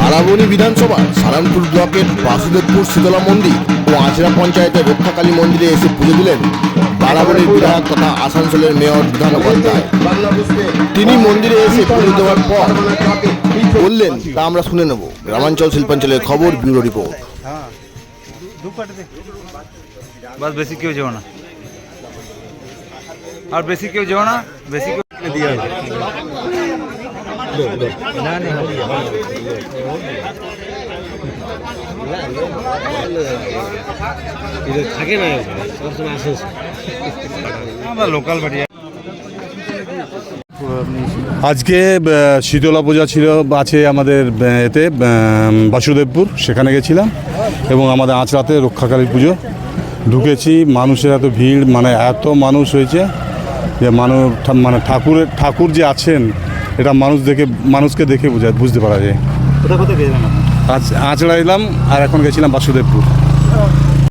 বারাবণী বিধানসভা সারানপুর ব্লকের বাসুদেবপুর শীতলা মন্দির ও আচরা পঞ্চায়েতের রক্ষাকালী মন্দিরে এসে পুজো দিলেন বারাবণীর বিধায়ক তথা আসানসোলের মেয়র বিধান উপাধ্যায়। তিনি মন্দিরে এসে পুজো দেওয়ার পর বললেন তা আমরা শুনে নেব। গ্রামাঞ্চল শিল্পাঞ্চলের খবর ব্যুরো রিপোর্ট। বাস বেশি কেউ যেও না। আর বেশি কেউ যেও না বেশি কেউ থাকে না লোকাল আজকে শীতলা পূজা ছিল, আছে আমাদের এতে বাসুদেবপুর, সেখানে গেছিলাম এবং আমাদের আঁচড়াতে রক্ষাকালী পুজো ঢুকেছি। মানুষের এত ভিড় মানে এত মানুষ হয়েছে যে মানুষ মানে ঠাকুরের, ঠাকুর যে আছেন এটা মানুষ দেখে মানুষকে দেখে বোঝা বুঝতে পারা যায়। আজ আঁচড়া এলাম আর এখন গেছিলাম বাসুদেবপুর।